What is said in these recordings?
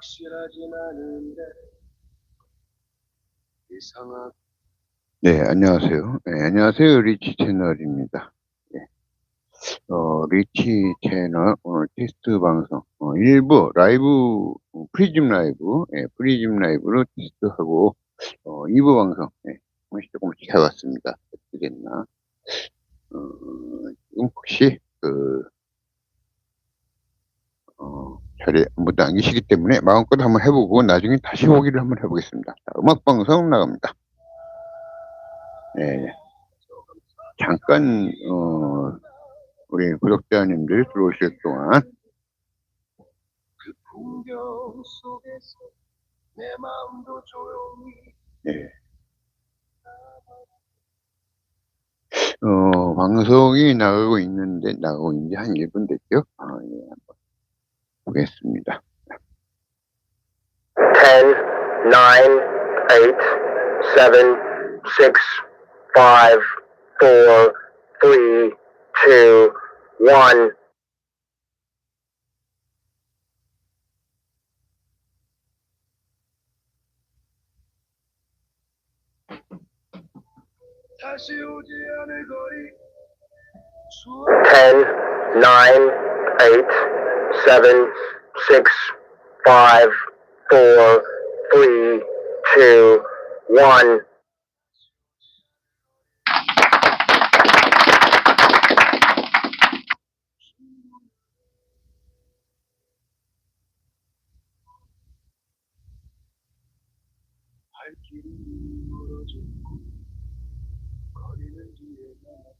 확실하진 않은데 이상한 네, 안녕하세요. 네, 안녕하세요. 리치 채널입니다. 예. 어, 리치 채널 오늘 테스트 방송 어, 일부 라이브 어, 프리즘 라이브 예, 프리즘 라이브로 테스트하고 어, 2부 방송 예, 조금씩 조금씩 해왔습니다. 어떻게 됐나? 어, 지금 혹시 그 어, 자리에 아무도 안 계시기 때문에 마음껏 한번 해보고 나중에 다시 보기를 한번 해보겠습니다. 자, 음악 방송 나갑니다. 네. 잠깐, 어, 우리 구독자님들 들어오실 동안, 그 풍경 속에서 내 마음도 조용히 예. 어, 방송이 나가고 있는데, 나가고 있는지 한 1분 됐죠? 아, 예, 보겠습니다. 10, 9, 8, 7, 6, 5, 4, 3, 2, 1. 다시 오 지 않을 거리 수업 10, 9,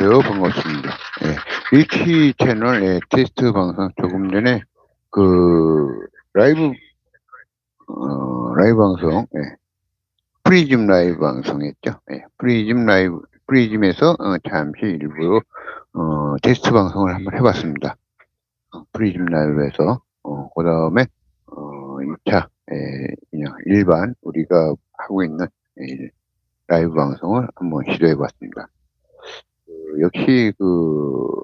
예, 어서오세요. 반갑습니다. 예, 리치 채널 예, 테스트 방송 조금 전에 그 라이브 어, 라이브 방송 예, 프리즘 라이브 방송했죠. 예, 프리즘 라이브 프리즘에서 어, 잠시 일부러 어, 테스트 방송을 한번 해봤습니다. 어, 프리즘 라이브에서 어, 그 다음에 어, 2차 예, 그냥 일반 우리가 하고 있는 예, 라이브 방송을 한번 시도해봤습니다. 그, 역시 그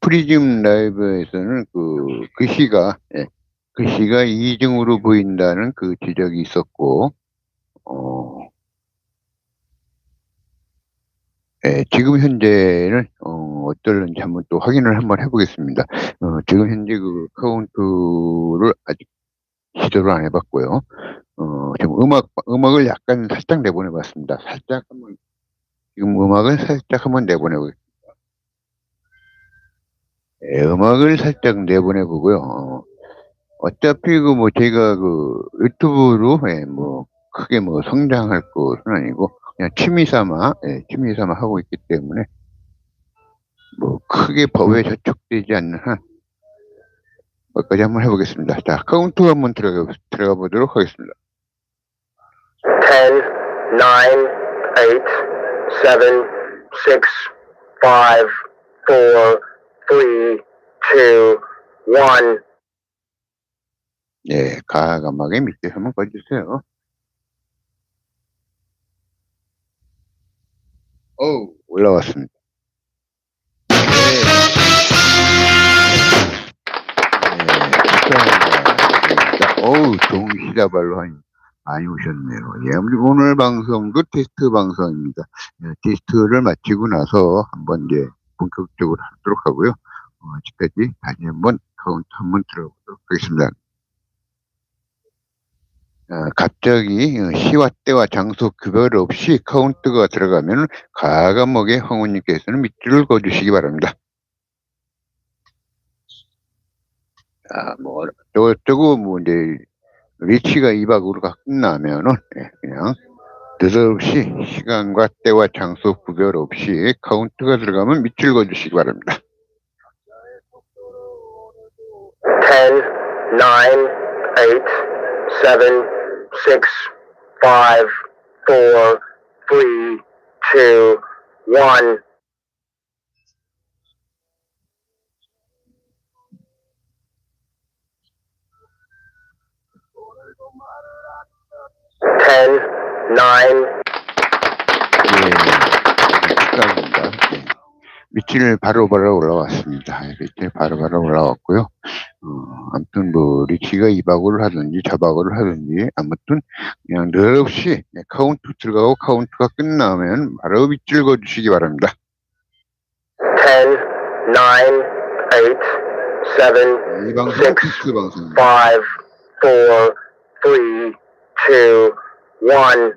프리즘 라이브에서는 그 글씨가 예, 글씨가 이중으로 보인다는 그 지적이 있었고 어, 예, 지금 현재는 어, 어떨는지 한번 또 확인을 한번 해보겠습니다. 어, 지금 현재 그 카운트를 아직 시도를 안 해봤고요. 어, 지금 음악 음악을 약간 살짝 내보내봤습니다. 살짝 한번 지금 음악을 살짝 한번 내보내보겠습니다. 예, 음악을 살짝 내보내보고요. 어, 어차피 그 뭐 제가 그 유튜브로 예, 뭐 크게 뭐 성장할 것은 아니고 그냥 취미 삼아 예, 취미 삼아 하고 있기 때문에 뭐 크게 법에 저촉되지 않는 한 거기까지 한번 해보겠습니다. 자 카운트 한번 들어가 들어가 보도록 하겠습니다. 10, 9, 8, 7, six, five, four, three, two, one. 예, 가감하게 밑에 한번 꺼주세요. 어우, 올라왔습니다. 네. 네, 어우, 동시다발로 하니 많이 오셨네요. 예, 오늘 방송도 테스트 방송입니다. 예, 테스트를 마치고 나서 한번 이제 본격적으로 하도록 하고요. 어, 아직까지 다시 한번 카운트 한번 들어보도록 하겠습니다. 어, 갑자기 어, 시와 때와 장소 구별 없이 카운트가 들어가면 가감목의 황후님께서는 밑줄을 그어주시기 바랍니다. 아, 뭐, 저, 저거, 뭐, 이제, 리치가 2박 5일가 끝나면은 예, 그냥 느닷없이 시간과 때와 장소 구별 없이 카운트가 들어가면 밑줄 읽어주시기 바랍니다. 10, 9, 8, 7, 6, 5, 4, 3, 2, 1. 예, 축하합니다. 예. 밑을 바로바로 올라왔습니다. 예, 밑을 바로바로 올라왔고요. 어, 아무튼 뭐 리치가 이 박을 하든지 저 박을 하든지 아무튼 그냥 늘 없이 예, 카운트 들어가고 카운트가 끝나면 바로 밑줄 그어주시기 바랍니다. ten, nine, eight, seven, 이 방송은 Six. 테스트 방송입니다. five, four, three, two, one.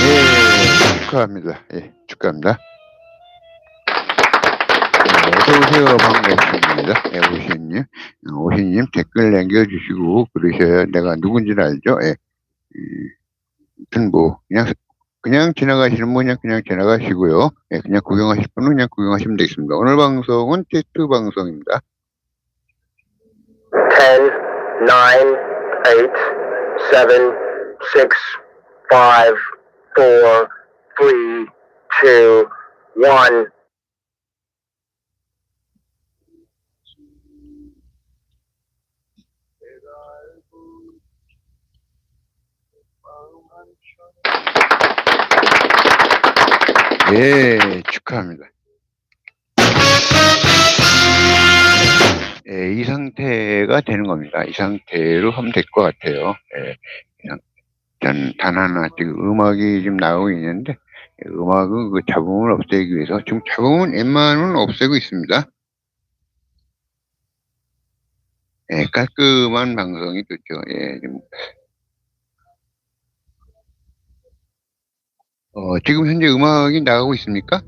예, 축하합니다. 예, 축하합니다. 네, 어서오세요. 반갑습니다. 예, 오신님. 어, 오신님 댓글 남겨주시고, 그러셔야 내가 누군지를 알죠? 예. 음, 뭐, 그냥, 그냥 지나가시는 분은 그냥 지나가시고요. 예, 그냥 구경하실 분은 그냥 구경하시면 되겠습니다. 오늘 방송은 테스트 방송입니다. 10, 9, 8, 7, 6, 5, 4, 3, 2, 1. 예, 축하합니다. 예, 이 상태가 되는 겁니다. 이 상태로 하면 될 것 같아요. 예, 그냥, 단, 단 하나, 지금 음악이 지금 나오고 있는데, 예, 음악은 그 잡음을 없애기 위해서, 지금 잡음은 웬만하면 없애고 있습니다. 예, 깔끔한 방송이 좋죠. 예, 지 어, 지금 현재 음악이 나가고 있습니까?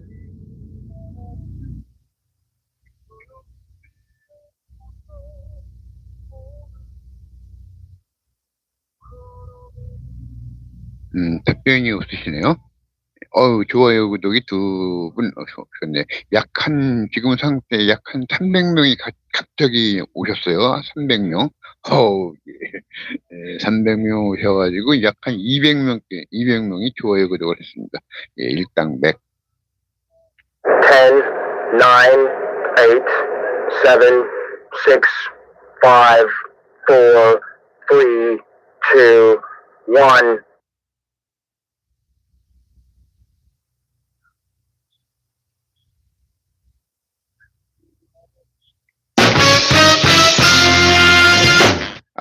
음, 답변이 없으시네요. 어우, 좋아요, 구독이 두 분 오셨네. 약 한, 지금 상태 약 한 300명이 갑자기 오셨어요. 300명. 예. 300명 오셔가지고 약 한 200명께, 200명이 좋아요, 구독을 했습니다. 예, 일당 100. Ten, nine, eight, seven, six, five, four, three, two, one.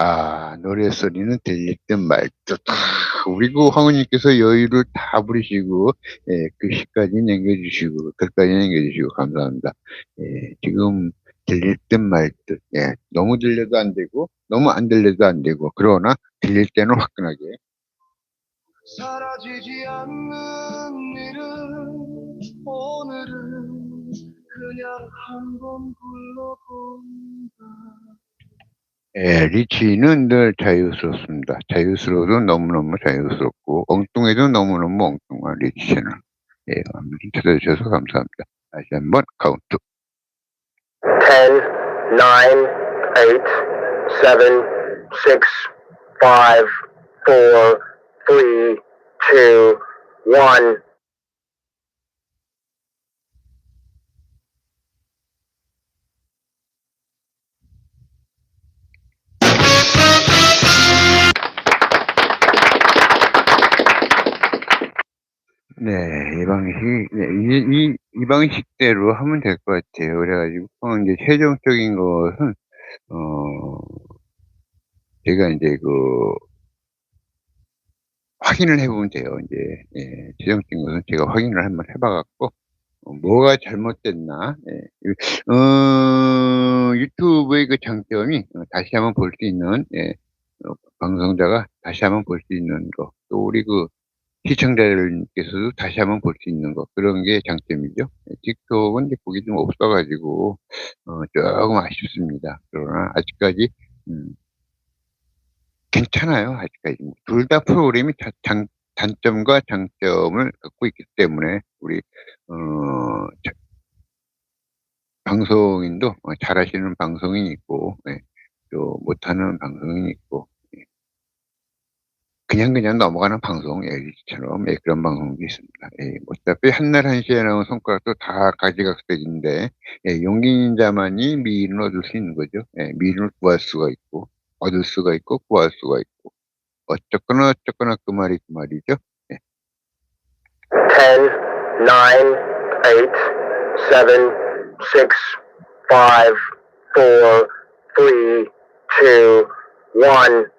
아, 노래 소리는 들릴 듯 말 듯. 아, 우리 그 황후님께서 여유를 다 부리시고, 예, 글씨까지 남겨주시고, 글까지 남겨주시고, 감사합니다. 예, 지금 들릴 듯 말 듯. 예, 너무 들려도 안 되고, 너무 안 들려도 안 되고, 그러나 들릴 때는 화끈하게. 사라지지 않는 일은 오늘은 그냥 한번 불러본다 예, 리치는 늘 자유스럽습니다. 자유스러워도 너무너무 자유스럽고, 엉뚱해도 너무너무 엉뚱한 리치 채널. 예, 찾아주셔서 감사합니다. 다시 한번 카운트. Ten, nine, eight, seven, six, five, four, three, two, one. 네, 이 방식이, 네, 이, 이, 이 방식대로 하면 될 것 같아요. 그래가지고, 어, 이제 최종적인 것은, 어, 제가 이제 그, 확인을 해보면 돼요. 이제, 예, 최종적인 것은 제가 확인을 한번 해봐갖고, 어, 뭐가 잘못됐나, 예, 이- 어, 유튜브의 그 장점이 어, 다시 한번 볼 수 있는, 예, 어, 방송자가 다시 한번 볼 수 있는 거, 또 우리 그 시청자들께서도 다시 한번 볼 수 있는 거, 그런 게 장점이죠. 예, 틱톡은 이제 그게 좀 없어가지고, 어, 조금 아쉽습니다. 그러나 아직까지, 음, 괜찮아요. 아직까지. 둘 다 프로그램이 다 장, 단점과 장점을 갖고 있기 때문에, 우리, 어, 자- 방송인도 어, 잘하시는 방송인이 있고, 예, 또 못하는 방송인이 있고, 예. 그냥 그냥 넘어가는 방송, 예, 이처럼 예, 그런 방송도 있습니다. 예, 어차피 한날 한시에 나온 손가락도 다 가지각색인데, 예, 용기 있는 자만이 미인을 얻을 수 있는 거죠. 예, 미인을 구할 수가 있고, 얻을 수가 있고, 구할 수가 있고, 어쨌거나 어쨌거나 그 말이 그 말이죠. Ten, nine, eight, seven, six, five, four, three, two, one. Ten,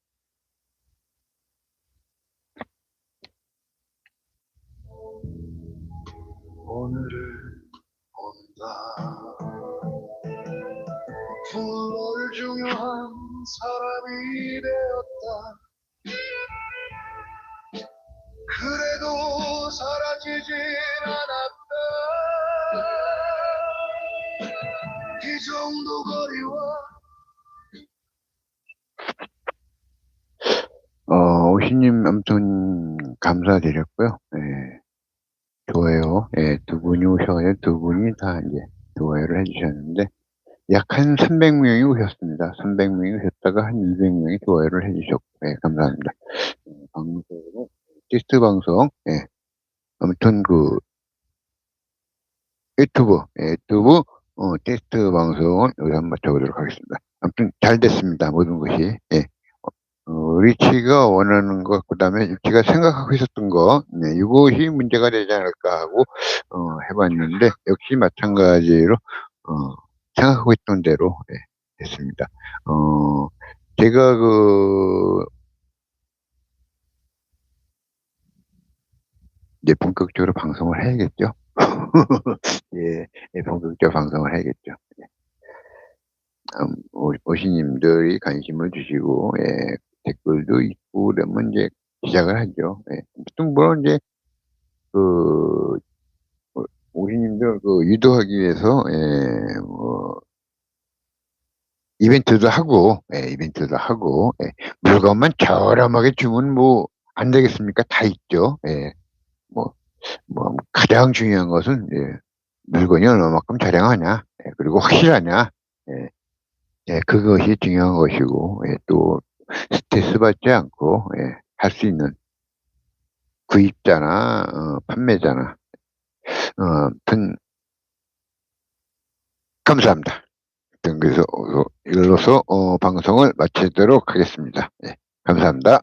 불을 중요한 사람이 되었다 그래도 사라지진 않았다 이 정도 거리와 어, 오시님 아무튼 감사드렸고요. 예. 좋아요. 예, 두 분이 오셔가지고 두 분이 다 이제 좋아요를 해주셨는데 약 한 300명이 오셨습니다. 300명이 오셨다가 한 200명이 좋아요를 해주셨고, 예, 감사합니다. 예, 방송은 테스트 방송, 예, 아무튼 그 유튜브, 예, 유튜브 어, 테스트 방송은 여기 한번 마쳐보도록 하겠습니다. 아무튼 잘 됐습니다. 모든 것이. 예. 어, 리치가 원하는 것, 그 다음에 리치가 생각하고 있었던 거, 네, 이것이 문제가 되지 않을까 하고, 어, 해봤는데, 역시 마찬가지로, 어, 생각하고 있던 대로, 예, 됐습니다. 어, 제가 그, 이제 본격적으로 방송을 해야겠죠? 예, 예, 본격적으로 방송을 해야겠죠. 예. 음, 오- 오시님들이 관심을 주시고, 예, 댓글도 있고, 그러면 이제 시작을 하죠. 예. 보통 물론 이제, 그, 어, 오시님들 그 유도하기 위해서, 예, 뭐, 이벤트도 하고, 예, 이벤트도 하고, 예, 물건만 저렴하게 주면 뭐, 안 되겠습니까? 다 있죠. 예, 뭐, 뭐, 가장 중요한 것은, 예, 물건이 얼마만큼 저렴하냐, 예, 그리고 확실하냐, 예, 예, 그것이 중요한 것이고, 예, 또, 스트레스 받지 않고, 예, 할 수 있는 구입자나, 어, 판매자나, 어, 아무튼, 감사합니다. 아무튼 그래서, 어, 어, 방송을 마치도록 하겠습니다. 예, 감사합니다.